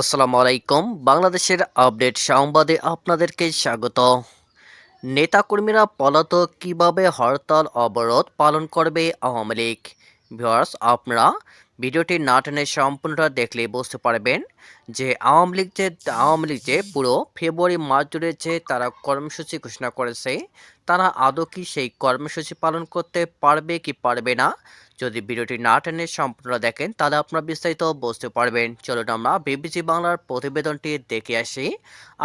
আসসালামু আলাইকুম। বাংলাদেশের আপডেট সংবাদে আপনাদেরকে স্বাগত। নেতাকর্মীরা পলাতক কীভাবে হরতাল অবরোধ পালন করবে আওয়ামী লীগ? ভিউয়ার্স, আপনারা ভিডিওটি না টেনে সম্পূর্ণটা দেখলে বুঝতে পারবেন যে আওয়ামী লীগ যে আওয়ামী লীগ যে পুরো ফেব্রুয়ারি মাস জুড়ে যে তারা কর্মসূচি ঘোষণা করেছে, তারা আদৌ কি সেই কর্মসূচি পালন করতে পারবে কি পারবে না? যদি ভিডিওটি না টেনে সম্পূর্ণ দেখেন, তাহলে আপনারা বিস্তারিত বুঝতে পারবেন। চলুন আমরা বিবিসি বাংলার প্রতিবেদনটি দেখে আসি।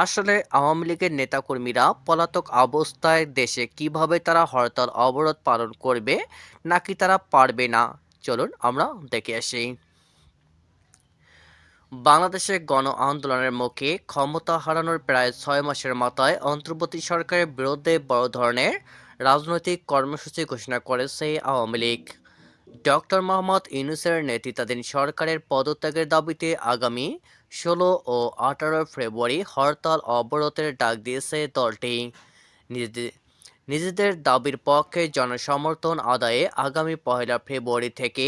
আসলে আওয়ামী লীগের নেতাকর্মীরা পলাতক অবস্থায় দেশে কীভাবে তারা হরতাল অবরোধ পালন করবে, নাকি তারা পারবে না? চলুন আমরা দেখে আসি। বাংলাদেশে গণ আন্দোলনের মুখে ক্ষমতা হারানোর প্রায় ছয় মাসের মাথায় অন্তর্বর্তী সরকারের বিরুদ্ধে বড় ধরনের রাজনৈতিক কর্মসূচি ঘোষণা করেছে আওয়ামী লীগ। ডক্টর মোহাম্মদ ইউনুসের নেতৃত্বাধীন সরকারের পদত্যাগের দাবিতে আগামী ষোলো ও আঠারো ফেব্রুয়ারি হরতাল অবরোধের ডাক দিয়েছে দলটি। নিজেদের দাবির পক্ষে জনসমর্থন আদায়ে আগামী পহেলা ফেব্রুয়ারি থেকে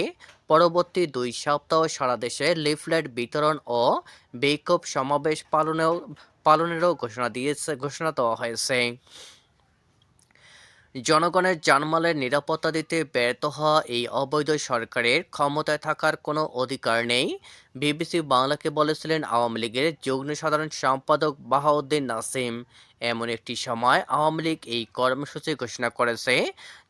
পরবর্তী দুই সপ্তাহ সারা দেশে লিফলেট বিতরণ ও বিক্ষোভ সমাবেশ পালনেও, পালনেরও ঘোষণা দিয়েছে, ঘোষণা দেওয়া হয়েছে। জনগণের জানমালের নিরাপত্তা দিতে ব্যর্থ হওয়া এই অবৈধ সরকারের ক্ষমতায় থাকার কোনো অধিকার নেই। বিবিসি বাংলাকে বলেছিলেন আওয়ামী লীগের যুগ্ম সাধারণ সম্পাদক বাহাউদ্দিন নাসিম। এমন একটি সময় আওয়ামী লীগ এই কর্মসূচি ঘোষণা করেছে,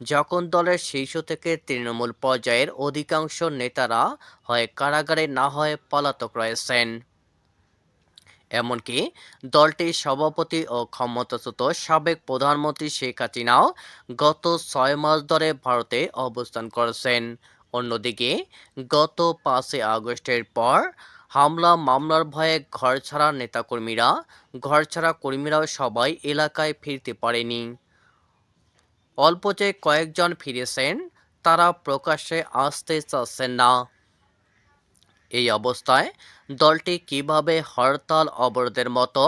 যখন দলের শীর্ষ থেকে তৃণমূল পর্যায়ের অধিকাংশ নেতারা হয় কারাগারে না হয় পলাতক রয়েছেন। এমনকি দলটির সভাপতি ও ক্ষমতাচ্যুত সাবেক প্রধানমন্ত্রী শেখ হাসিনাও গত ছয় মাস ধরে ভারতে অবস্থান করেছেন। অন্যদিকে, গত পাঁচই আগস্টের পর হামলা মামলার ভয়ে ঘর ছাড়া নেতাকর্মীরা ঘর ছাড়া কর্মীরাও সবাই এলাকায় ফিরতে পারেনি। অল্প যে কয়েকজন ফিরেছেন, তারা প্রকাশ্যে আসতে চাচ্ছেন না। এই অবস্থায় দলটি কীভাবে হরতাল অবরোধের মতো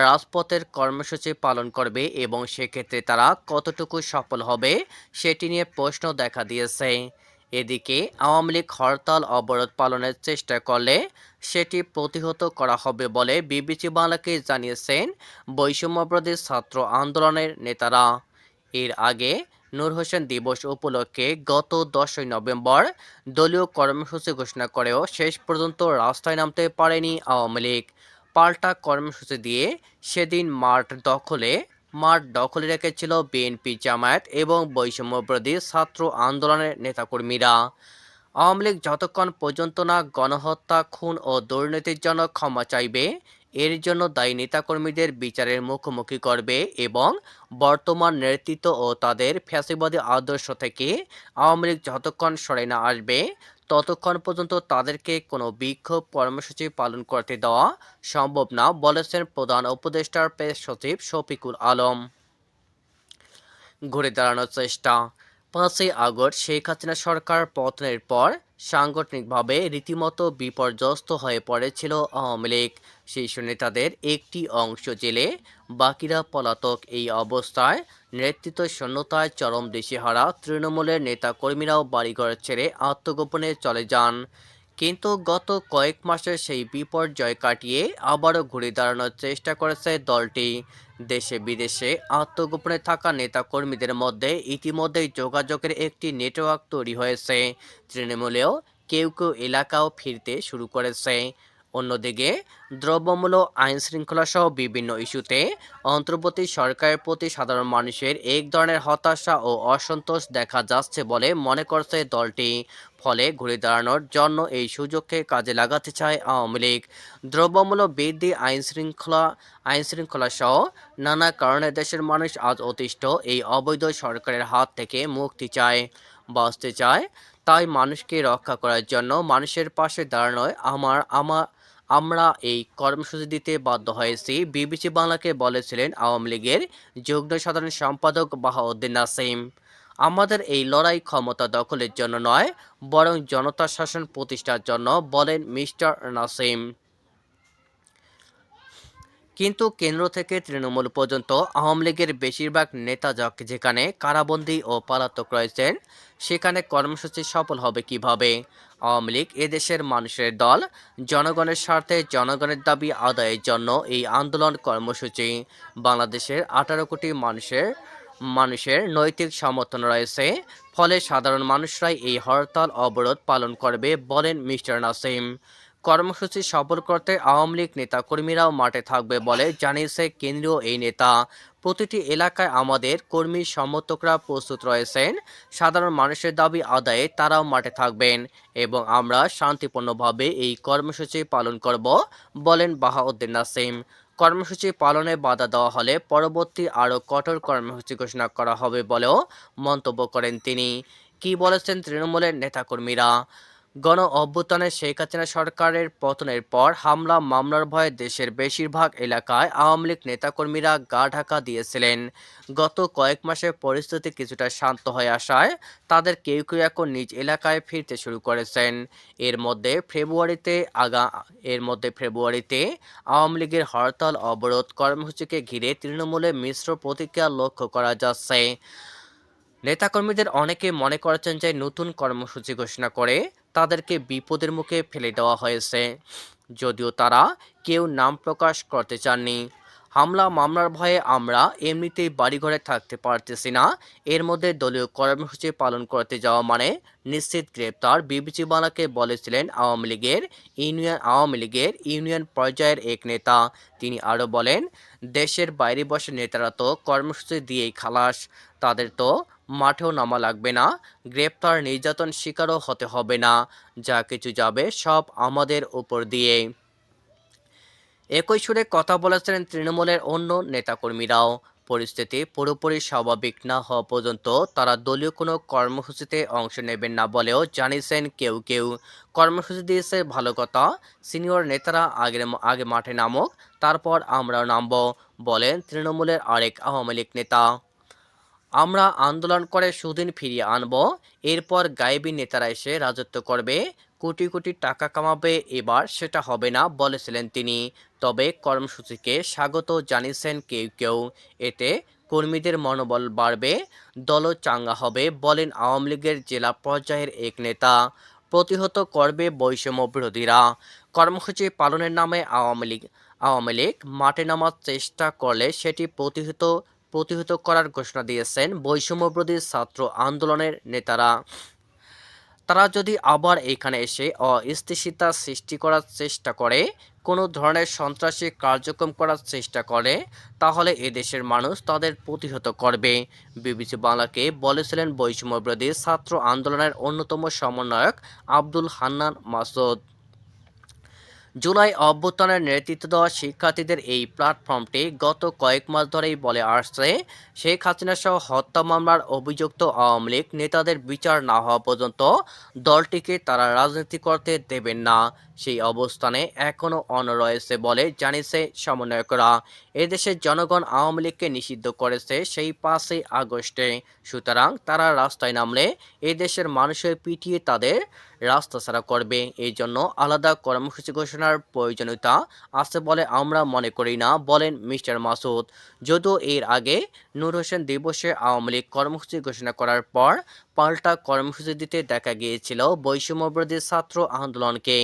রাজপথের কর্মসূচি পালন করবে এবং সেক্ষেত্রে তারা কতটুকু সফল হবে সেটি নিয়ে প্রশ্ন দেখা দিয়েছে। এদিকে আওয়ামী লীগ হরতাল অবরোধ পালনের চেষ্টা করলে সেটি প্রতিহত করা হবে বলে বিবিসি বাংলাকে জানিয়েছেন বৈষম্যবিরোধী ছাত্র আন্দোলনের নেতারা। এর আগে নূর হোসেন দিবস উপলক্ষে গত দশই নভেম্বর দলীয় কর্মসূচি ঘোষণা করেও শেষ পর্যন্ত রাস্তায় নামতে পারেনি আওয়ামী লীগ। পাল্টা কর্মসূচি দিয়ে সেদিন মাঠ দখলে মাঠ দখলে রেখেছিল বিএনপি জামায়াত এবং বৈষম্যবিরোধী ছাত্র আন্দোলনের নেতাকর্মীরা। আওয়ামী লীগ যতক্ষণ পর্যন্ত না গণহত্যা, খুন ও দুর্নীতির জন্য ক্ষমা চাইবে এর জন্য দায়ী নেতাকর্মীদের বিচারের মুখোমুখি করবে এবং বর্তমান নেতৃত্ব ও তাদের ফ্যাসিবাদী আদর্শ থেকে আওয়ামী লীগ যতক্ষণ সরে না আসবে, ততক্ষণ পর্যন্ত তাদেরকে কোনো বিক্ষোভ কর্মসূচি পালন করতে দেওয়া সম্ভব না, বলেছেন প্রধান উপদেষ্টার প্রেস সচিব শফিকুল আলম। ঘুরে দাঁড়ানোর চেষ্টা। পাঁচই আগস্ট শেখ হাসিনা সরকার পতনের পর সাংগঠনিকভাবে রীতিমতো বিপর্যস্ত হয়ে পড়েছিল আওয়ামী লীগ। শীর্ষ নেতাদের একটি অংশ জেলে বাকিরা পলাতক এই অবস্থায় নেতৃত্ব শূন্যতায় চরম দিশেহারা তৃণমূলের নেতাকর্মীরাও বাড়িঘর ছেড়ে আত্মগোপনে চলে যান। কিন্তু গত কয়েক মাসের সেই বিপর্যয় কাটিয়ে আবারও ঘুরে দাঁড়ানোর চেষ্টা করেছে দলটি। দেশে বিদেশে আত্মগোপনে থাকা নেতাকর্মীদের মধ্যে ইতিমধ্যেই যোগাযোগের একটি নেটওয়ার্ক তৈরি হয়েছে। তৃণমূলেও কেউ কেউ এলাকাও ফিরতে শুরু করেছে। অন্যদিকে, দ্রব্যমূল্য আইন শৃঙ্খলা সহ বিভিন্ন ইস্যুতে অন্তর্বর্তী সরকারের প্রতি সাধারণ মানুষের এক ধরনের হতাশা ও অসন্তোষ দেখা যাচ্ছে বলে মনে করছে দলটি। ফলে ঘুরে দাঁড়ানোর জন্য এই সুযোগকে কাজে লাগাতে চায় আওয়ামী লীগ। দ্রব্যমূল্য বৃদ্ধি আইন শৃঙ্খলা আইন শৃঙ্খলা সহ নানা কারণে দেশের মানুষ আজ অতিষ্ঠ, এই অবৈধ সরকারের হাত থেকে মুক্তি চায়। বাঁচতে চায়, তাই মানুষকে রক্ষা করার জন্য মানুষের পাশে দাঁড়ানোয় আমার আমার আমরা এই কর্মসূচি দিতে বাধ্য হয়েছি। বিবিসি বাংলাকে বলেছিলেন আওয়ামী লীগের যুগ্ম সাধারণ সম্পাদক বাহাউদ্দিন নাসিম। আমাদের এই লড়াই ক্ষমতা দখলের জন্য নয়, বরং জনতা শাসন প্রতিষ্ঠার জন্য, বলেন মিস্টার নাসিম। কিন্তু কেন্দ্র থেকে তৃণমূল পর্যন্ত আওয়ামী লীগের বেশিরভাগ নেতা যেখানে কারাবন্দী ও পলাতক রয়েছেন, সেখানে কর্মসূচি সফল হবে কীভাবে? আওয়ামী লীগ এদেশের মানুষের দল, জনগণের স্বার্থে জনগণের দাবি আদায়ের জন্য এই আন্দোলন কর্মসূচি। বাংলাদেশের আঠারো কোটি মানুষের মানুষের নৈতিক সমর্থন রয়েছে, ফলে সাধারণ মানুষরাই এই হরতাল অবরোধ পালন করবে বলেন মিস্টার নাসিম। কর্মসূচি সফল করতে আওয়ামী লীগ নেতাকর্মীরাও মাঠে থাকবে বলে জানিয়েছে কেন্দ্রীয় এই নেতা। প্রতিটি এলাকায় আমাদের কর্মী সমর্থকরা প্রস্তুত রয়েছেন। সাধারণ মানুষের দাবি আদায়ে তারাও মাঠে থাকবেন এবং আমরা শান্তিপূর্ণভাবে এই কর্মসূচি পালন করব, বলেন বাহাউদ্দিন নাসিম। কর্মসূচি পালনে বাধা দেওয়া হলে পরবর্তী আরও কঠোর কর্মসূচি ঘোষণা করা হবে বলেও মন্তব্য করেন তিনি। কি বলেছেন তৃণমূলের নেতাকর্মীরা? গণ অভ্যুত্থানে শেখ হাসিনা সরকারের পতনের পর হামলা, মামলার ভয়ে দেশের বেশিরভাগ এলাকায় আওয়ামী লীগ নেতাকর্মীরা গা ঢাকা দিয়েছিলেন। গত কয়েক মাসে পরিস্থিতি কিছুটা শান্ত হয়ে আসায় তাদের কেউ কেউ এখন নিজ এলাকায় ফিরতে শুরু করেছেন। এর মধ্যে ফেব্রুয়ারিতে আগা, এর মধ্যে ফেব্রুয়ারিতে আওয়ামী লীগের হরতাল অবরোধ কর্মসূচিকে ঘিরে তৃণমূলে মিশ্র প্রতিক্রিয়া লক্ষ্য করা যাচ্ছে। নেতাকর্মীদের অনেকে মনে করেছেন যে নতুন কর্মসূচি ঘোষণা করে তাদেরকে বিপদের মুখে ফেলে দেওয়া হয়েছে। যদিও তারা কেউ নাম প্রকাশ করতে চাননি। হামলা, মামলার ভয়ে আমরা এমনিতেই বাড়িঘরে থাকতে পারতেছি না। এর মধ্যে দলীয় কর্মসূচি পালন করতে যাওয়া মানে নিশ্চিত গ্রেপ্তার বিবিসি বাংলাকে বলেছিলেন আওয়ামী লীগের ইউনিয়ন, আওয়ামী লীগের ইউনিয়ন পর্যায়ের এক নেতা। তিনি আরও বলেন, দেশের বাইরে বসে নেতারা তো কর্মসূচি দিয়েই খালাস, তাদের তো মাঠেও নামা লাগবে না, গ্রেপ্তার নির্যাতন শিকারও হতে হবে না, যা কিছু যাবে সব আমাদের উপর দিয়ে। একই সুরে কথা বলেছেন তৃণমূলের অন্য নেতাকর্মীরাও। পরিস্থিতি পুরোপুরি স্বাভাবিক না হওয়া পর্যন্ত তারা দলীয় কোনো কর্মসূচিতে অংশ নেবেন না বলেও জানিয়েছেন কেউ কেউ। কর্মসূচি দিয়েছে ভালো কথা, সিনিয়র নেতারা আগের আগে মাঠে নামক, তারপর আমরাও নামব, বলেন তৃণমূলের আরেক আওয়ামী লীগ নেতা। আমরা আন্দোলন করে সুদিন ফিরিয়ে আনব, এরপর গায়েবী নেতারা এসে রাজত্ব করবে, কোটি কোটি টাকা কামাবে, এবার সেটা হবে না বলেছিলেন তিনি। তবে কর্মসূচিকে স্বাগত জানিয়েছেন কেউ কেউ। এতে কর্মীদের মনোবল বাড়বে, দলও চাঙ্গা হবে বলেন আওয়ামী লীগের জেলা পর্যায়ের এক নেতা। প্রতিহত করবে বৈষম্য বিরোধীরা। কর্মসূচি পালনের নামে আওয়ামী লীগ আওয়ামী লীগ মাঠে নামার চেষ্টা করলে সেটি প্রতিহত প্রতিহত করার ঘোষণা দিয়েছেন বৈষম্যবিরোধী ছাত্র আন্দোলনের নেতারা। তারা যদি আবার এখানে এসে অস্থিতিশীলতা সৃষ্টি করার চেষ্টা করে, কোনো ধরনের সন্ত্রাসী কার্যক্রম করার চেষ্টা করে, তাহলে এদেশের মানুষ তাদের প্রতিহত করবে। বিবিসি বাংলাকে বলেছিলেন বৈষম্যবিরোধী ছাত্র আন্দোলনের অন্যতম সমন্বয়ক আব্দুল হান্নান মাসুদ। জুলাই অভ্যুত্থানের নেতৃত্ব দেওয়া শিক্ষার্থীদের এই প্ল্যাটফর্মটি গত কয়েক মাস ধরেই বলে আসছে, শেখ হাসিনা সহ হত্যা মামলার অভিযুক্ত আওয়ামী লীগ নেতাদের বিচার না হওয়া পর্যন্ত দলটিকে তারা রাজনীতি করতে দেবেন না। সেই অবস্থানে এখনও অন রয়েছে বলে জানিয়েছে সমন্বয়করা। এদেশের জনগণ আওয়ামী লীগকে নিষিদ্ধ করেছে সেই পাঁচই আগস্টে। সুতরাং তারা রাস্তায় নামলে এদেশের মানুষের পিটিয়ে তাদের রাস্তা ছাড়া করবে। এই জন্য আলাদা কর্মসূচি ঘোষণার প্রয়োজনীয়তা আছে বলে আমরা মনে করি না, বলেন মিস্টার মাসুদ। যদিও এর আগে নূর হোসেন দিবসে আওয়ামী লীগ কর্মসূচি ঘোষণা করার পর পাল্টা কর্মসূচি দিতে দেখা গিয়েছিল বৈষম্যবিরোধী ছাত্র আন্দোলনকে।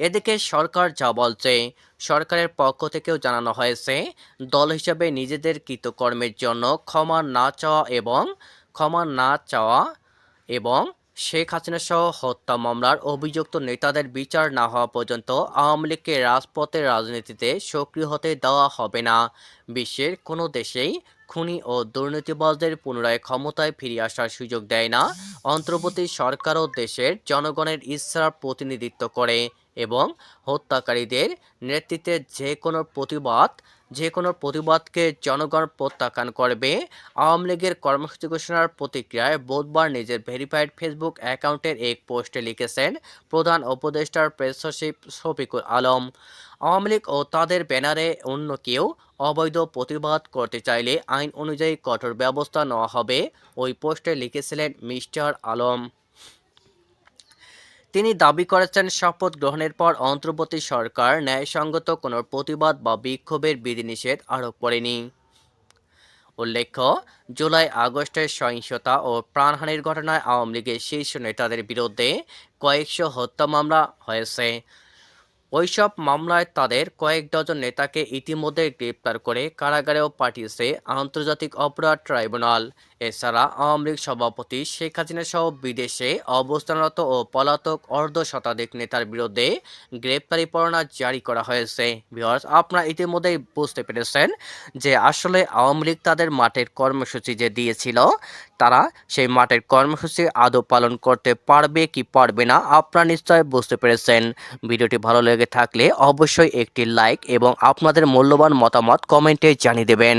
এদিকে সরকার যা বলছে, সরকারের পক্ষ থেকেও জানানো হয়েছে, দল হিসাবে নিজেদের কৃতকর্মের জন্য ক্ষমা না চাওয়া এবং ক্ষমা না চাওয়া এবং শেখ হাসিনা সহ হত্যা মামলার অভিযুক্ত নেতাদের বিচার না হওয়া পর্যন্ত আওয়ামী লীগকে রাজপথের রাজনীতিতে সক্রিয় হতে দেওয়া হবে না। বিশ্বের কোনো দেশেই খুনি ও দুর্নীতিবাজদের পুনরায় ক্ষমতায় ফিরে আসার সুযোগ দেয় না। অন্তর্বর্তী সরকারও দেশের জনগণের ইচ্ছার প্রতিনিধিত্ব করে। এবং হত্যাকারীদের নেতৃত্বে যে কোনো প্রতিবাদ, যে কোনো প্রতিবাদকে জনগণ প্রত্যাখ্যান করবে। আওয়ামী লীগের কর্মসূচি ঘোষণার প্রতিক্রিয়ায় বুধবার নিজের ভেরিফাইড ফেসবুক অ্যাকাউন্টের এক পোস্টে লিখেছেন প্রধান উপদেষ্টার প্রেস সচিব শফিকুল আলম, আওয়ামী লীগ ও তাদের ব্যানারে অন্য কেউ অবৈধ প্রতিবাদ করতে চাইলে আইন অনুযায়ী কঠোর ব্যবস্থা নেওয়া হবে। ওই পোস্টে লিখেছিলেন মিস্টার আলম। তিনি দাবি করেছেন শপথ গ্রহণের পর অন্তর্বর্তী সরকার ন্যায়সঙ্গত কোনো প্রতিবাদ বা বিক্ষোভের বিধিনিষেধ আরোপ করেনি। উল্লেখ্য, জুলাই আগস্টের সহিংসতা ও প্রাণহানির ঘটনায় আওয়ামী লীগের শীর্ষ নেতাদের বিরুদ্ধে কয়েকশো হত্যা মামলা হয়েছে। ওইসব মামলায় তাদের কয়েক ডজন নেতাকে ইতিমধ্যে গ্রেপ্তার করে কারাগারেও পাঠিয়েছে আন্তর্জাতিক অপরাধ ট্রাইব্যুনাল। এছাড়া আওয়ামী লীগ সভাপতি শেখ হাসিনা সহ বিদেশে অবস্থানরত ও পলাতক অর্ধ শতাধিক নেতার বিরুদ্ধে গ্রেপ্তারি পরোয়ানা জারি করা হয়েছে। ভিউয়ার্স, আপনারা ইতিমধ্যেই বুঝতে পেরেছেন যে আসলে আওয়ামী লীগ তাদের মাঠের কর্মসূচি যে দিয়েছিল তারা সেই মাঠের কর্মসূচি আদৌ পালন করতে পারবে কি পারবে না আপনারা নিশ্চয় বুঝতে পেরেছেন। ভিডিওটি ভালো লেগে থাকলে অবশ্যই একটি লাইক এবং আপনাদের মূল্যবান মতামত কমেন্টে জানিয়ে দেবেন।